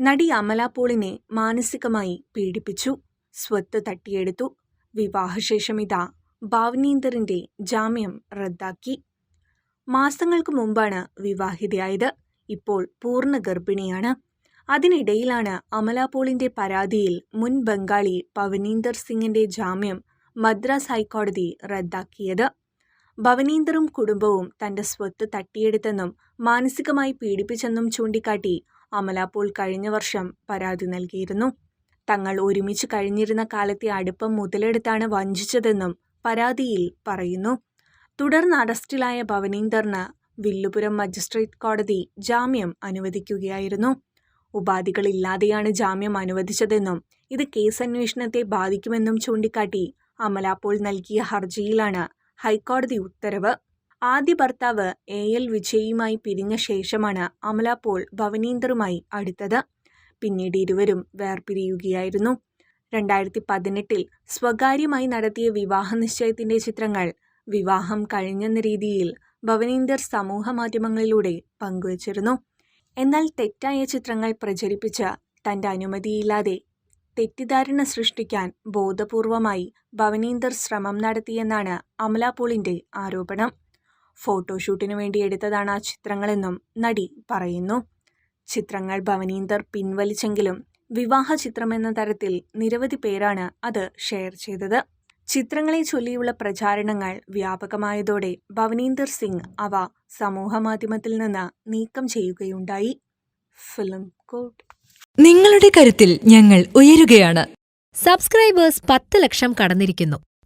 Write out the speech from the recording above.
നടി അമല പോളിനെ മാനസികമായി പീഡിപ്പിച്ചു. സ്വത്ത് തട്ടിയെടുത്തു. വിവാഹശേഷം ഇതാ ജാമ്യം റദ്ദാക്കി. മാസങ്ങൾക്ക് മുമ്പാണ് വിവാഹിതയായത്. ഇപ്പോൾ പൂർണ ഗർഭിണിയാണ്. അതിനിടയിലാണ് അമല പരാതിയിൽ മുൻ ബംഗാളി പവനീന്ദർ സിംഗിന്റെ ജാമ്യം മദ്രാസ് ഹൈക്കോടതി റദ്ദാക്കിയത്. ഭവനീന്ദറും കുടുംബവും തന്റെ സ്വത്ത് തട്ടിയെടുത്തെന്നും മാനസികമായി പീഡിപ്പിച്ചെന്നും ചൂണ്ടിക്കാട്ടി അമല പോൾ കഴിഞ്ഞ വർഷം പരാതി നൽകിയിരുന്നു. തങ്ങൾ ഒരുമിച്ച് കഴിഞ്ഞിരുന്ന കാലത്തെ അടുപ്പം മുതലെടുത്താണ് വഞ്ചിച്ചതെന്നും പരാതിയിൽ പറയുന്നു. തുടർന്ന് അറസ്റ്റിലായ ഭവനീന്ദറിന് വില്ലുപുരം മജിസ്ട്രേറ്റ് കോടതി ജാമ്യം അനുവദിക്കുകയായിരുന്നു. ഉപാധികളില്ലാതെയാണ് ജാമ്യം അനുവദിച്ചതെന്നും ഇത് കേസ് അന്വേഷണത്തെ ബാധിക്കുമെന്നും ചൂണ്ടിക്കാട്ടി അമല നൽകിയ ഹർജിയിലാണ് ഹൈക്കോടതി ഉത്തരവ്. ആദ്യ ഭർത്താവ് എ. എൽ. വിജയുമായി പിരിഞ്ഞ ശേഷമാണ് അമല പോൾ ഭവനീന്ദറുമായി അടുത്തത്. പിന്നീട് ഇരുവരും വേർപിരിയുകയായിരുന്നു. രണ്ടായിരത്തി പതിനെട്ടിൽ സ്വകാര്യമായി നടത്തിയ വിവാഹ നിശ്ചയത്തിന്റെ ചിത്രങ്ങൾ വിവാഹം കഴിഞ്ഞെന്ന രീതിയിൽ ഭവനീന്ദർ സമൂഹ മാധ്യമങ്ങളിലൂടെ പങ്കുവച്ചിരുന്നു. എന്നാൽ തെറ്റായ ചിത്രങ്ങൾ പ്രചരിപ്പിച്ച് തന്റെ അനുമതിയില്ലാതെ തെറ്റിദ്ധാരണ സൃഷ്ടിക്കാൻ ബോധപൂർവമായി ഭവനീന്ദർ ശ്രമം നടത്തിയെന്നാണ് അമല പോളിന്റെ ആരോപണം. ഫോട്ടോഷൂട്ടിനു വേണ്ടി എടുത്തതാണ് ആ ചിത്രങ്ങളെന്നും നടി പറയുന്നു. ചിത്രങ്ങൾ ഭവനീന്ദർ പിൻവലിച്ചെങ്കിലും വിവാഹ ചിത്രമെന്ന തരത്തിൽ നിരവധി പേരാണ് അത് ഷെയർ ചെയ്തത്. ചിത്രങ്ങളെ ചൊല്ലിയുള്ള പ്രചാരണങ്ങൾ വ്യാപകമായതോടെ ഭവനീന്ദർ സിംഗ് അവ സമൂഹമാധ്യമത്തിൽ നിന്ന് നീക്കം ചെയ്യുകയുണ്ടായി. ഫിലിം കോട്ട്. നിങ്ങളുടെ കരുത്തിൽ ഞങ്ങൾ ഉയരുകയാണ്. സബ്സ്ക്രൈബേഴ്സ് പത്ത് ലക്ഷം കടന്നിരിക്കുന്നു.